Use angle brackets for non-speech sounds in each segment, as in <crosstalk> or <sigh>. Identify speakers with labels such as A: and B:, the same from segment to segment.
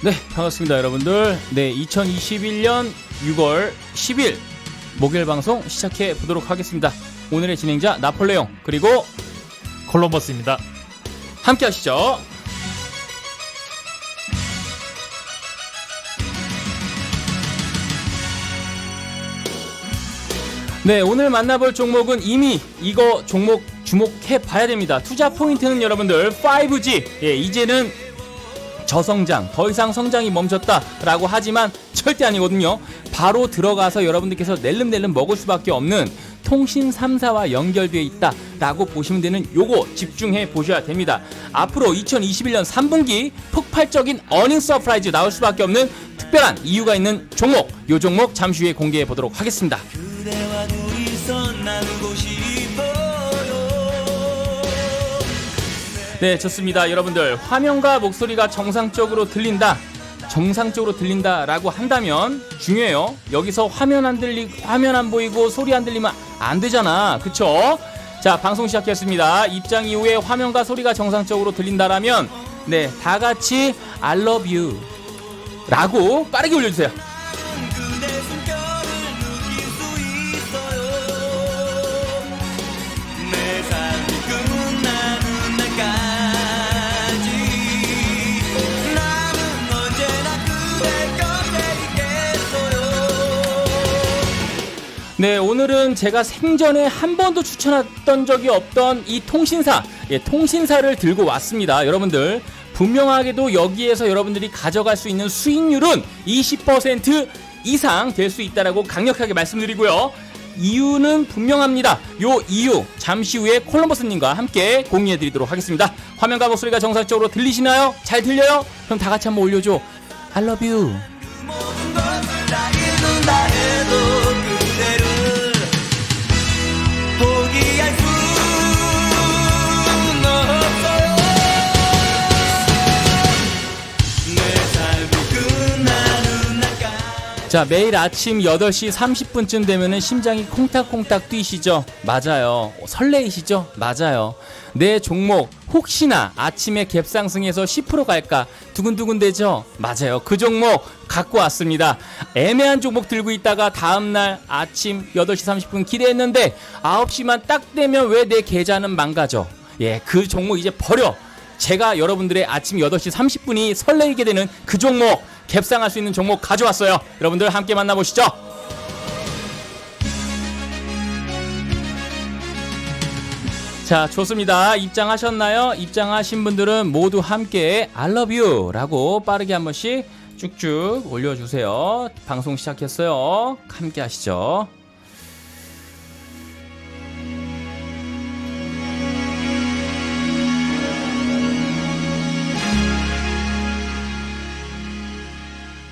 A: 네, 반갑습니다, 여러분들. 네, 2021년 6월 10일 목요일 방송 시작해 보도록 하겠습니다. 오늘의 진행자 나폴레옹 그리고
B: 콜럼버스입니다.
A: 함께 하시죠. 네, 오늘 만나볼 종목은 이미 이거 종목 주목해 봐야 됩니다. 투자 포인트는 여러분들 5G. 예, 이제는 저성장, 더 이상 성장이 멈췄다 라고 하지만 절대 아니거든요. 바로 들어가서 여러분들께서 낼름낼름 먹을 수밖에 없는 통신 3사와 연결되어 있다 라고 보시면 되는 요거 집중해 보셔야 됩니다. 앞으로 2021년 3분기 폭발적인 어닝 서프라이즈 나올 수밖에 없는 특별한 이유가 있는 종목, 요 종목 잠시 후에 공개해 보도록 하겠습니다. 네, 좋습니다. 여러분들, 화면과 목소리가 정상적으로 들린다. 정상적으로 들린다라고 한다면 중요해요. 여기서 화면 안 들리 화면 안 보이고 소리 안 들리면 안 되잖아. 그쵸? 자, 방송 시작했습니다. 입장 이후에 화면과 소리가 정상적으로 들린다라면 네, 다 같이 I love you 라고 빠르게 올려주세요. 네, 오늘은 제가 생전에 한 번도 추천했던 적이 없던 이 통신사, 예, 통신사를 들고 왔습니다. 여러분들, 분명하게도 여기에서 여러분들이 가져갈 수 있는 수익률은 20% 이상 될 수 있다라고 강력하게 말씀드리고요. 이유는 분명합니다. 요 이유 잠시 후에 콜럼버스님과 함께 공유해드리도록 하겠습니다. 화면과 목소리가 정상적으로 들리시나요? 잘 들려요? 그럼 다 같이 한번 올려줘. I love you. 자, 매일 아침 8시 30분쯤 되면은 심장이 콩닥콩닥 뛰시죠? 맞아요. 설레이시죠? 맞아요. 내 종목 혹시나 아침에 갭상승해서 10% 갈까 두근두근 되죠? 맞아요. 그 종목 갖고 왔습니다. 애매한 종목 들고 있다가 다음날 아침 8시 30분 기대했는데 9시만 딱 되면 왜 내 계좌는 망가져? 예, 그 종목 이제 버려. 제가 여러분들의 아침 8시 30분이 설레이게 되는 그 종목 갭상할 수 있는 종목 가져왔어요. 여러분들 함께 만나보시죠. 자, 좋습니다. 입장하셨나요? 입장하신 분들은 모두 함께 I love you 라고 빠르게 한 번씩 쭉쭉 올려주세요. 방송 시작했어요. 함께 하시죠.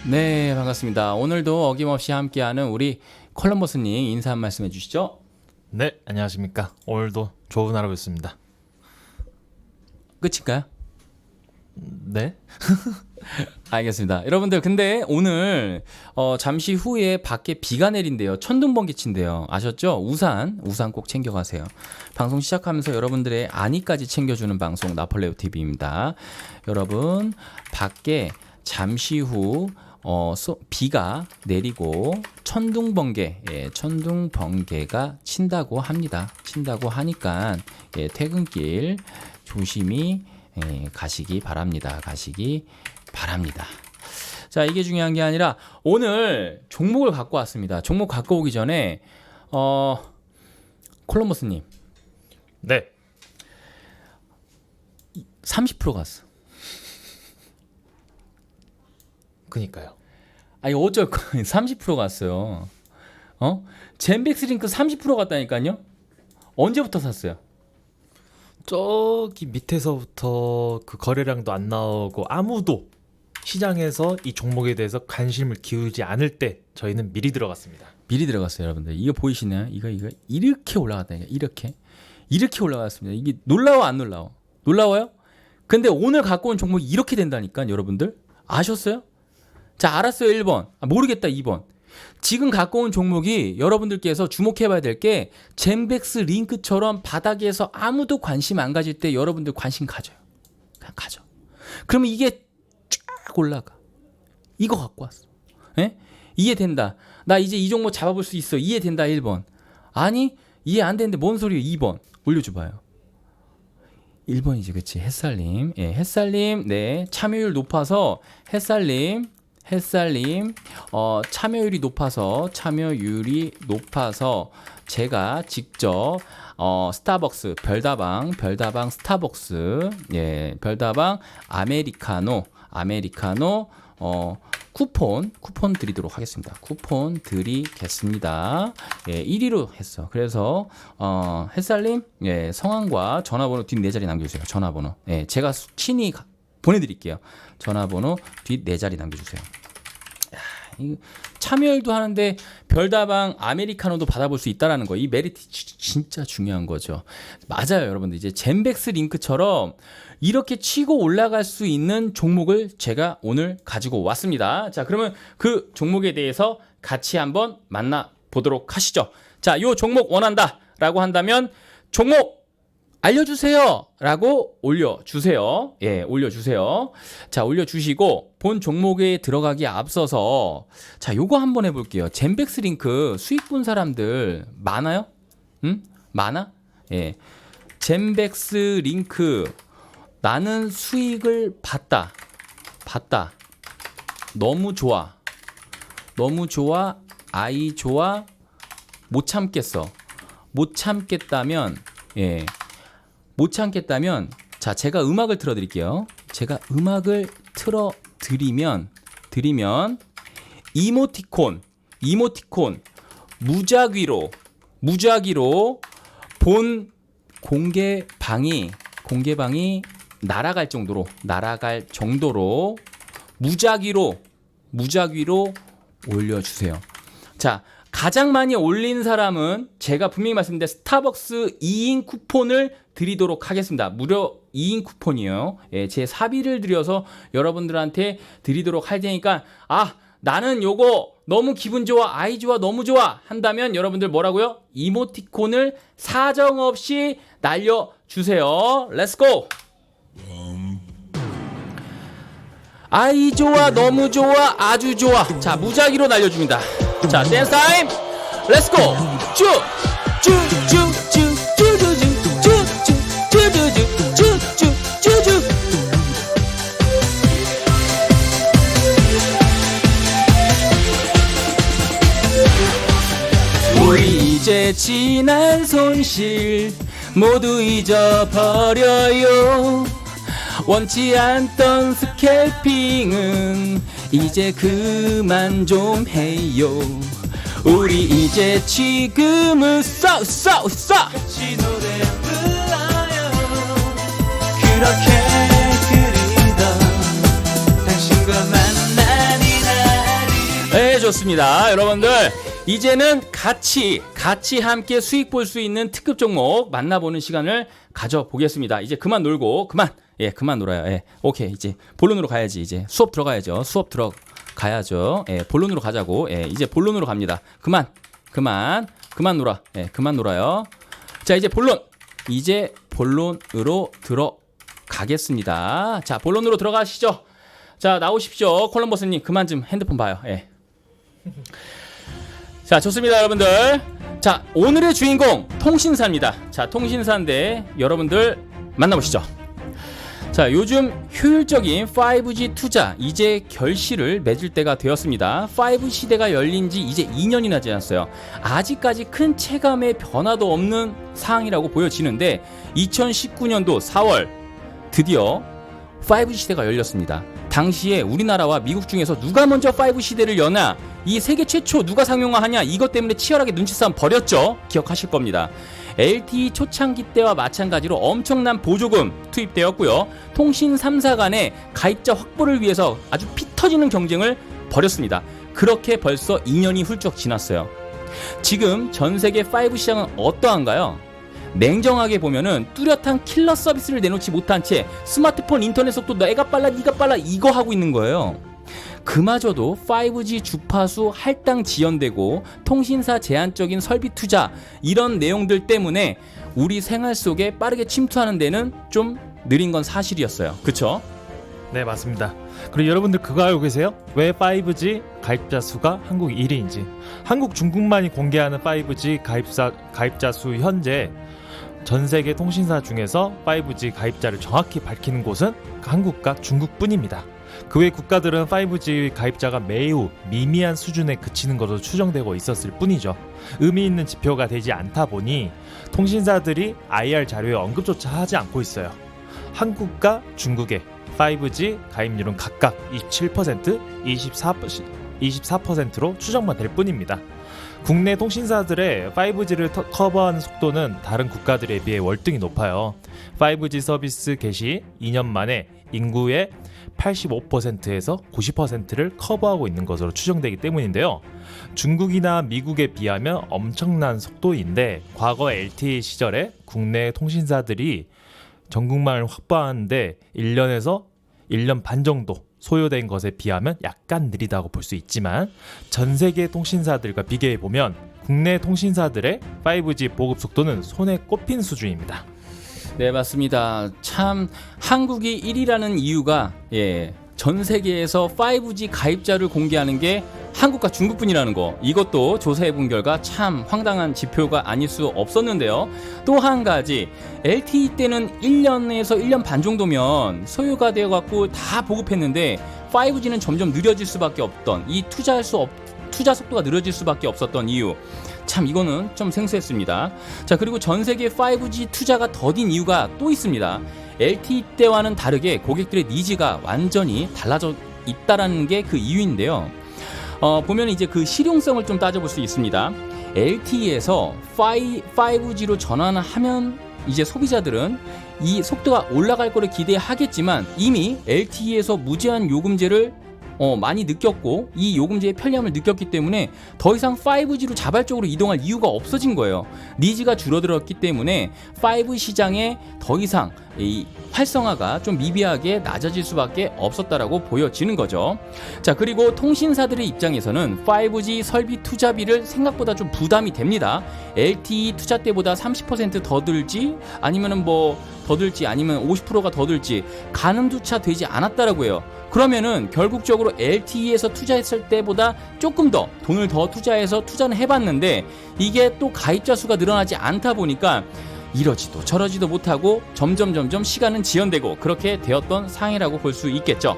A: 네, 반갑습니다. 오늘도 어김없이 함께하는 우리 컬럼버스님 인사 한 말씀 해주시죠.
B: 네, 안녕하십니까. 오늘도 좋은 하루 있습니다.
A: 끝인가요?
B: 네? <laughs>
A: 알겠습니다. 여러분들 근데 오늘 어, 잠시 후에 밖에 비가 내린대요. 천둥 번개 친대요. 아셨죠? 우산 우산 꼭 챙겨가세요. 방송 시작하면서 여러분들의 안위까지 챙겨주는 방송 나폴레오 TV입니다. 여러분 밖에 잠시 후 어, 소, 비가 내리고 천둥 번개, 예, 천둥 번개가 친다고 합니다. 친다고 하니까 예, 퇴근길 조심히 예, 가시기 바랍니다. 가시기 바랍니다. 자, 이게 중요한 게 아니라 오늘 종목을 갖고 왔습니다. 종목 갖고 오기 전에 어 콜럼버스 님
B: 네.
A: 30% 갔어.
B: 그니까요.
A: 아니 어쩔 거 <laughs> 30% 갔어요. 어? 젠백스 링크 30% 갔다니까요. 언제부터 샀어요?
B: 저기 밑에서부터 그 거래량도 안 나오고 아무도 시장에서 이 종목에 대해서 관심을 기울이지 않을 때 저희는 미리 들어갔습니다.
A: 미리 들어갔어요, 여러분들. 이거 보이시나요? 이거 이거 이렇게 올라갔다니까. 이렇게. 이렇게 올라갔습니다. 이게 놀라워 안 놀라워? 놀라워요? 근데 오늘 갖고 온 종목이 이렇게 된다니까, 여러분들. 아셨어요? 자, 알았어요. 1번. 아, 모르겠다. 2번. 지금 갖고 온 종목이 여러분들께서 주목해 봐야 될 게 젠백스 링크처럼 바닥에서 아무도 관심 안 가질 때 여러분들 관심 가져요. 그냥 가져. 그러면 이게 쫙 올라가. 이거 갖고 왔어. 예? 이해된다. 나 이제 이 종목 잡아볼 수 있어. 이해된다. 1번. 아니 이해 안 되는데 뭔 소리예요? 2번. 올려줘봐요. 1번이지 그치 햇살님 예 햇살님 네 참여율 높아서 햇살님 햇살님 어 참여율이 높아서 참여율이 높아서 제가 직접 어 스타벅스 별다방 별다방 스타벅스 예 별다방 아메리카노 아메리카노 어 쿠폰 쿠폰 드리도록 하겠습니다. 쿠폰 드리겠습니다. 예, 1위로 했어. 그래서 어, 햇살님 예, 성함과 전화번호 뒷네 자리 남겨주세요. 전화번호. 예, 제가 수- 친히 가- 보내드릴게요. 전화번호 뒷 네 자리 남겨주세요. 참여율도 하는데 별다방 아메리카노도 받아볼 수 있다라는 거. 이 메리트 지- 진짜 중요한 거죠. 맞아요, 여러분들. 이제 젠백스 링크처럼 이렇게 치고 올라갈 수 있는 종목을 제가 오늘 가지고 왔습니다. 자, 그러면 그 종목에 대해서 같이 한번 만나 보도록 하시죠. 자, 요 종목 원한다라고 한다면 종목 알려주세요. 라고 올려주세요. 예, 올려주세요. 자, 올려주시고, 본 종목에 들어가기 앞서서, 자, 요거 한번 해볼게요. 젠백스 링크 수익 본 사람들 많아요? 응? 많아? 예. 젠백스 링크, 나는 수익을 봤다. 봤다. 너무 좋아. 너무 좋아. 아이 좋아. 못 참겠어. 못 참겠다면, 예. 못 참겠다면 자 제가 음악을 틀어드릴게요. 제가 음악을 틀어드리면 드리면 이모티콘 이모티콘 무작위로 무작위로 본 공개 방이 공개 방이 날아갈 정도로 날아갈 정도로 무작위로 무작위로 올려주세요. 자, 가장 많이 올린 사람은 제가 분명히 말씀드린 스타벅스 2인 쿠폰을 드리도록 하겠습니다. 무려 2인 쿠폰이에요. 예, 제 사비를 들여서 여러분들한테 드리도록 할 테니까 아 나는 요거 너무 기분 좋아 아이 좋아 너무 좋아 한다면 여러분들 뭐라고요? 이모티콘을 사정 없이 날려 주세요. 렛츠고. 아이 좋아 너무 좋아 아주 좋아 자 무작위로 날려줍니다 자 댄스 타임 렛츠고 쭉쭉쭉 지난 손실 모두 잊어버려요. 원치 않던 스캘핑은 이제 그만 좀 해요. 우리 이제 지금은 쏴쏴쏴
C: 같이 노래 불러요. 그렇게
A: 네 좋습니다. 여러분들 이제는 같이 같이 함께 수익 볼 수 있는 특급 종목 만나보는 시간을 가져보겠습니다. 이제 그만 놀고 그만. 예 그만 놀아요. 예 오케이. 이제 본론으로 가야지. 이제 수업 들어가야죠. 수업 들어가야죠. 예 본론으로 가자고. 예 이제 본론으로 갑니다. 그만 그만 그만 놀아. 예 그만 놀아요. 자 이제 본론. 이제 본론으로 들어가겠습니다. 자 본론으로 들어가시죠. 자 나오십시오. 콜럼버스님 그만 좀 핸드폰 봐요. 예. 자 좋습니다 여러분들. 자 오늘의 주인공 통신사입니다. 자 통신사인데 여러분들 만나보시죠. 자 요즘 효율적인 5G 투자 이제 결실을 맺을 때가 되었습니다. 5 시대가 열린 지 이제 2년이나 지났어요. 아직까지 큰 체감의 변화도 없는 상황이라고 보여지는데 2019년도 4월 드디어 5 시대가 열렸습니다. 당시에 우리나라와 미국 중에서 누가 먼저 5 시대를 여나 이 세계 최초 누가 상용화하냐 이것 때문에 치열하게 눈치싸움 벌였죠. 기억하실 겁니다. LTE 초창기 때와 마찬가지로 엄청난 보조금 투입되었고요. 통신 3사 간의 가입자 확보를 위해서 아주 피 터지는 경쟁을 벌였습니다. 그렇게 벌써 2년이 훌쩍 지났어요. 지금 전 세계 5 시장은 어떠한가요? 냉정하게 보면은 뚜렷한 킬러 서비스를 내놓지 못한 채 스마트폰 인터넷 속도 내가 빨라 네가 빨라 이거 하고 있는 거예요. 그마저도 5G 주파수 할당 지연되고 통신사 제한적인 설비 투자 이런 내용들 때문에 우리 생활 속에 빠르게 침투하는 데는 좀 느린 건 사실이었어요. 그쵸?
B: 네 맞습니다. 그리고 여러분들 그거 알고 계세요? 왜 5G 가입자 수가 한국 1위인지. 한국 중국만이 공개하는 5G 가입자 가입자 수 현재 전 세계 통신사 중에서 5G 가입자를 정확히 밝히는 곳은 한국과 중국뿐입니다. 그 외 국가들은 5G 가입자가 매우 미미한 수준에 그치는 것으로 추정되고 있었을 뿐이죠. 의미 있는 지표가 되지 않다 보니 통신사들이 IR 자료에 언급조차 하지 않고 있어요. 한국과 중국의 5G 가입률은 각각 27%, 24%, 24%로 추정만 될 뿐입니다. 국내 통신사들의 5G를 커버하는 속도는 다른 국가들에 비해 월등히 높아요. 5G 서비스 개시 2년 만에 인구의 85%에서 90%를 커버하고 있는 것으로 추정되기 때문인데요. 중국이나 미국에 비하면 엄청난 속도인데 과거 LTE 시절에 국내 통신사들이 전국망을 확보하는데 1년에서 1년 반 정도 소요된 것에 비하면 약간 느리다고 볼 수 있지만 전 세계 통신사들과 비교해 보면 국내 통신사들의 5G 보급 속도는 손에 꼽힌 수준입니다.
A: 네, 맞습니다. 참 한국이 1위라는 이유가 예. 전 세계에서 5G 가입자를 공개하는 게 한국과 중국뿐이라는 거. 이것도 조사해 본 결과 참 황당한 지표가 아닐 수 없었는데요. 또 한 가지 LTE 때는 1년에서 1년 반 정도면 소요가 되어 갖고 다 보급했는데 5G는 점점 느려질 수밖에 없던 이 투자할 수 없, 투자 속도가 느려질 수밖에 없었던 이유. 참 이거는 좀 생소했습니다. 자 그리고 전 세계 5G 투자가 더딘 이유가 또 있습니다. LTE 때와는 다르게 고객들의 니즈가 완전히 달라져 있다라는 게 그 이유인데요. 어, 보면 이제 그 실용성을 좀 따져볼 수 있습니다. LTE에서 5G로 전환을 하면 이제 소비자들은 이 속도가 올라갈 거를 기대하겠지만 이미 LTE에서 무제한 요금제를 어, 많이 느꼈고 이 요금제의 편리함을 느꼈기 때문에 더 이상 5G로 자발적으로 이동할 이유가 없어진 거예요. 니즈가 줄어들었기 때문에 5 시장에 더 이상 이 활성화가 좀 미비하게 낮아질 수밖에 없었다라고 보여지는 거죠. 자, 그리고 통신사들의 입장에서는 5G 설비 투자비를 생각보다 좀 부담이 됩니다. LTE 투자 때보다 30%더 들지 아니면은 뭐 더 들지 아니면 50%가 더 들지 가늠조차 되지 않았다라고 해요. 그러면은 결국적으로 LTE에서 투자했을 때보다 조금 더 돈을 더 투자해서 투자는 해봤는데 이게 또 가입자 수가 늘어나지 않다 보니까 이러지도 저러지도 못하고 점점 점점 시간은 지연되고 그렇게 되었던 상황이라고 볼 수 있겠죠.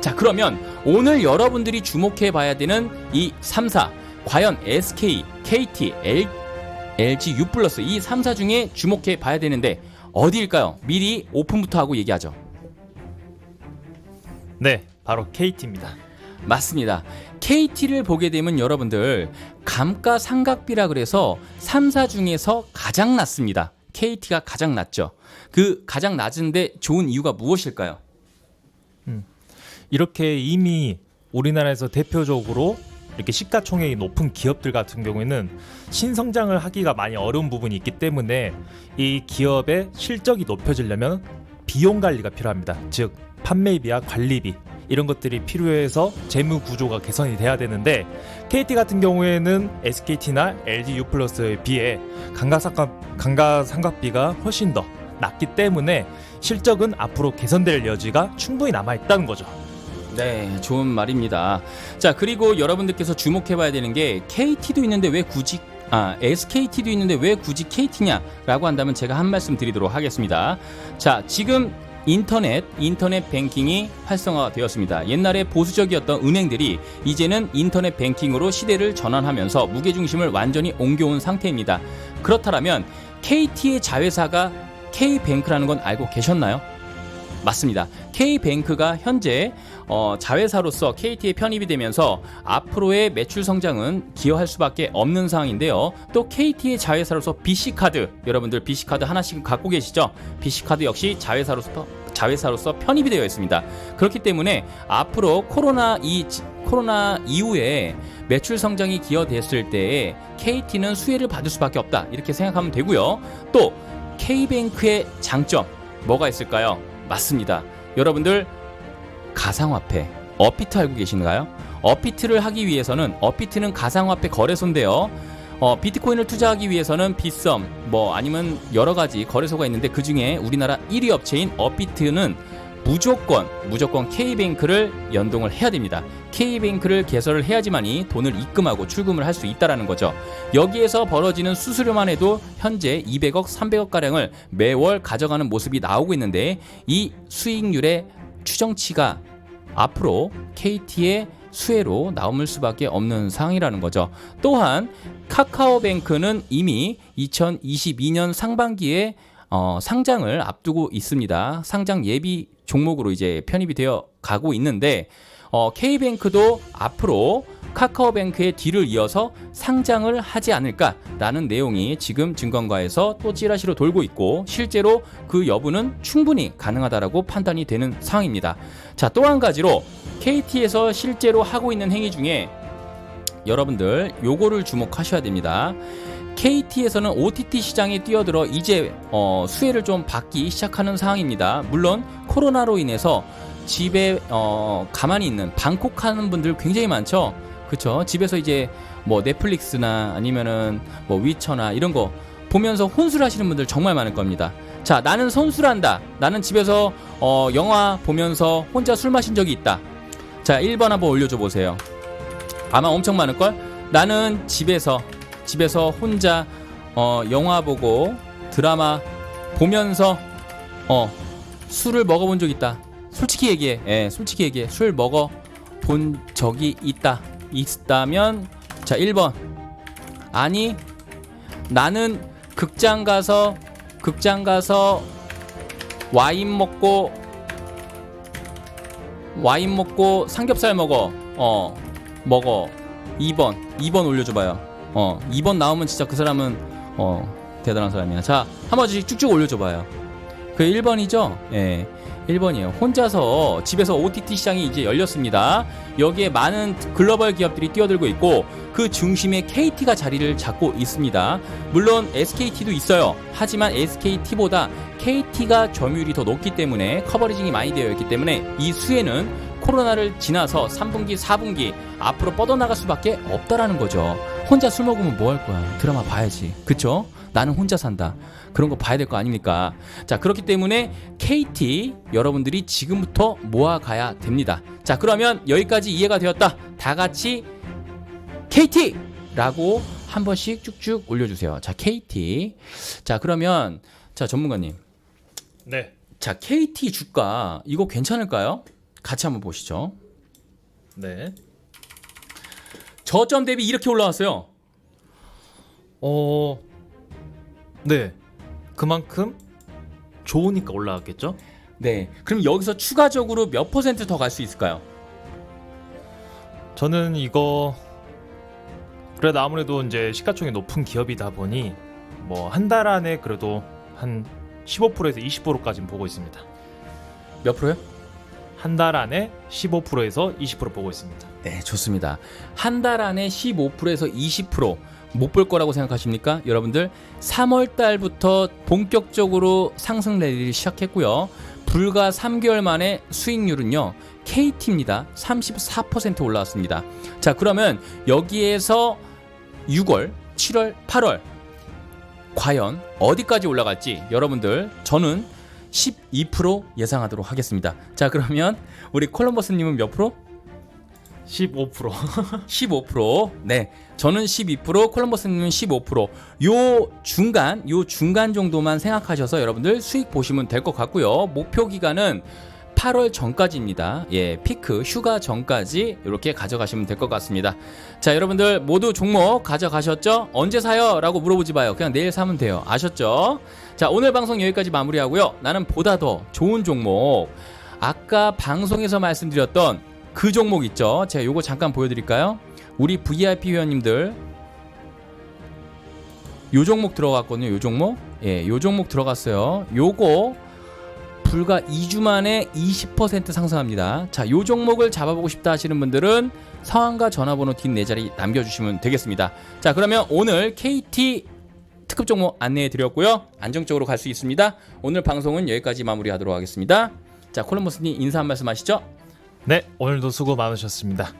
A: 자 그러면 오늘 여러분들이 주목해 봐야 되는 이 3사 과연 SK, KT, L, LG U 플러스 이 3사 중에 주목해 봐야 되는데 어디일까요? 미리 오픈부터 하고 얘기하죠.
B: 네, 바로 KT입니다.
A: 맞습니다. KT를 보게 되면 여러분들 감가상각비라 그래서 3사 중에서 가장 낮습니다. KT가 가장 낮죠. 그 가장 낮은데 좋은 이유가 무엇일까요?
B: 이렇게 이미 우리나라에서 대표적으로 이렇게 시가총액이 높은 기업들 같은 경우에는 신성장을 하기가 많이 어려운 부분이 있기 때문에 이 기업의 실적이 높여지려면 비용 관리가 필요합니다. 즉 판매비와 관리비 이런 것들이 필요해서 재무 구조가 개선이 돼야 되는데 KT 같은 경우에는 SKT나 LG U 플러스에 비해 감가상각 감가상각비가 훨씬 더 낮기 때문에 실적은 앞으로 개선될 여지가 충분히 남아 있다는 거죠.
A: 네, 좋은 말입니다. 자, 그리고 여러분들께서 주목해 봐야 되는 게 KT도 있는데 왜 굳이 아, SKT도 있는데 왜 굳이 KT냐라고 한다면 제가 한 말씀 드리도록 하겠습니다. 자, 지금 인터넷, 인터넷 뱅킹이 활성화가 되었습니다. 옛날에 보수적이었던 은행들이 이제는 인터넷 뱅킹으로 시대를 전환하면서 무게중심을 완전히 옮겨온 상태입니다. 그렇다면 KT의 자회사가 K뱅크라는 건 알고 계셨나요? 맞습니다. K뱅크가 현재 어, 자회사로서 KT에 편입이 되면서 앞으로의 매출 성장은 기여할 수밖에 없는 상황인데요. 또 KT의 자회사로서 BC카드 여러분들 BC카드 하나씩 갖고 계시죠? BC카드 역시 자회사로서 자회사로서 편입이 되어 있습니다. 그렇기 때문에 앞으로 코로나 이 코로나 이후에 매출 성장이 기여됐을 때에 KT는 수혜를 받을 수밖에 없다 이렇게 생각하면 되고요. 또 K뱅크의 장점 뭐가 있을까요? 맞습니다. 여러분들 가상화폐 어피트 알고 계신가요? 어피트를 하기 위해서는 어피트는 가상화폐 거래소인데요. 어, 비트코인을 투자하기 위해서는 빗썸 뭐 아니면 여러 가지 거래소가 있는데 그 중에 우리나라 1위 업체인 어피트는 무조건 무조건 K뱅크를 연동을 해야 됩니다. K뱅크를 개설을 해야지만이 돈을 입금하고 출금을 할 수 있다라는 거죠. 여기에서 벌어지는 수수료만 해도 현재 200억, 300억 가량을 매월 가져가는 모습이 나오고 있는데 이 수익률의 추정치가 앞으로 KT의 수혜로 나올 수밖에 없는 상황이라는 거죠. 또한 카카오뱅크는 이미 2022년 상반기에 어, 상장을 앞두고 있습니다. 상장 예비 종목으로 이제 편입이 되어 가고 있는데 어, K뱅크도 앞으로 카카오뱅크의 뒤를 이어서 상장을 하지 않을까라는 내용이 지금 증권가에서 또 찌라시로 돌고 있고 실제로 그 여부는 충분히 가능하다라고 판단이 되는 상황입니다. 자, 또 한 가지로 KT에서 실제로 하고 있는 행위 중에 여러분들 요거를 주목하셔야 됩니다. KT에서는 OTT 시장에 뛰어들어 이제 어, 수혜를 좀 받기 시작하는 상황입니다. 물론 코로나로 인해서 집에 어, 가만히 있는 방콕 하는 분들 굉장히 많죠. 그쵸? 집에서 이제 뭐 넷플릭스나 아니면은 뭐 위쳐나 이런 거 보면서 혼술 하시는 분들 정말 많을 겁니다. 자, 나는 혼술한다. 나는 집에서 어, 영화 보면서 혼자 술 마신 적이 있다. 자, 1번 한번 올려줘 보세요. 아마 엄청 많을 걸. 나는 집에서 집에서 혼자 어, 영화 보고 드라마 보면서 어, 술을 먹어본 적 있다. 솔직히 얘기해. 예, 솔직히 얘기해. 술 먹어 본 적이 있다. 있다면 자, 1번. 아니 나는 극장 가서 극장 가서 와인 먹고 와인 먹고 삼겹살 먹어. 어. 먹어. 2번. 2번 올려줘 봐요. 어. 2번 나오면 진짜 그 사람은 어, 대단한 사람이야. 자, 한 번씩 쭉쭉 올려줘 봐요. 그 1번이죠? 예. 1번이에요. 혼자서 집에서 OTT 시장이 이제 열렸습니다. 여기에 많은 글로벌 기업들이 뛰어들고 있고 그 중심에 KT가 자리를 잡고 있습니다. 물론 SKT도 있어요. 하지만 SKT보다 KT가 점유율이 더 높기 때문에 커버리징이 많이 되어 있기 때문에 이 수혜는 코로나를 지나서 3분기, 4분기 앞으로 뻗어나갈 수밖에 없다라는 거죠. 혼자 술 먹으면 뭐 할 거야? 드라마 봐야지. 그쵸? 나는 혼자 산다. 그런 거 봐야 될 거 아닙니까? 자, 그렇기 때문에 KT 여러분들이 지금부터 모아가야 됩니다. 자, 그러면 여기까지 이해가 되었다. 다 같이 KT! 라고 한 번씩 쭉쭉 올려주세요. 자, KT. 자, 그러면, 자, 전문가님.
B: 네.
A: 자, KT 주가, 이거 괜찮을까요? 같이 한번 보시죠.
B: 네.
A: 저점 대비 이렇게 올라왔어요.
B: 어. 네. 그만큼 좋으니까 올라갔겠죠?
A: 네. 그럼 여기서 추가적으로 몇 퍼센트 더 갈 수 있을까요?
B: 저는 이거 그래도 아무래도 이제 시가총액 높은 기업이다 보니 뭐 한 달 안에 그래도 한 15%에서 20%까지는 보고 있습니다.
A: 몇 프로요?
B: 한 달 안에 15%에서 20% 보고 있습니다.
A: 네, 좋습니다. 한 달 안에 15%에서 20% 못 볼 거라고 생각하십니까? 여러분들 3월 달부터 본격적으로 상승 랠리를 시작했고요. 불과 3개월 만에 수익률은요. KT입니다. 34% 올라왔습니다. 자, 그러면 여기에서 6월, 7월, 8월 과연 어디까지 올라갈지 여러분들 저는 12% 예상하도록 하겠습니다. 자, 그러면 우리 콜럼버스 님은 몇 프로?
B: 15%.
A: 15%. <laughs> 네. 저는 12%, 콜럼버스님은 15%. 요 중간, 요 중간 정도만 생각하셔서 여러분들 수익 보시면 될 것 같고요. 목표 기간은 8월 전까지입니다. 예, 피크 휴가 전까지 이렇게 가져가시면 될 것 같습니다. 자, 여러분들 모두 종목 가져가셨죠? 언제 사요? 라고 물어보지 마요. 그냥 내일 사면 돼요. 아셨죠? 자, 오늘 방송 여기까지 마무리하고요. 나는 보다 더 좋은 종목. 아까 방송에서 말씀드렸던 그 종목 있죠? 제가 요거 잠깐 보여드릴까요? 우리 VIP 회원님들 요 종목 들어갔거든요. 요 종목. 예, 요 종목 들어갔어요. 요거 불과 2주 만에 20% 상승합니다. 자, 요 종목을 잡아보고 싶다 하시는 분들은 성함과 전화번호 뒷네 자리 남겨주시면 되겠습니다. 자, 그러면 오늘 KT 특급 종목 안내해 드렸고요. 안정적으로 갈 수 있습니다. 오늘 방송은 여기까지 마무리하도록 하겠습니다. 자, 콜럼버스님 인사 한 말씀 하시죠.
B: 네, 오늘도 수고 많으셨습니다.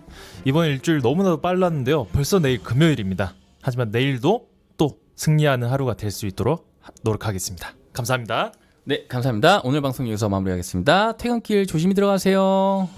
B: 이번 일주일 너무나도 빨랐는데요. 벌써 내일 금요일입니다. 하지만 내일도 또 승리하는 하루가 될 수 있도록 노력하겠습니다. 감사합니다.
A: 네, 감사합니다. 오늘 방송 여기서 마무리하겠습니다. 퇴근길 조심히 들어가세요.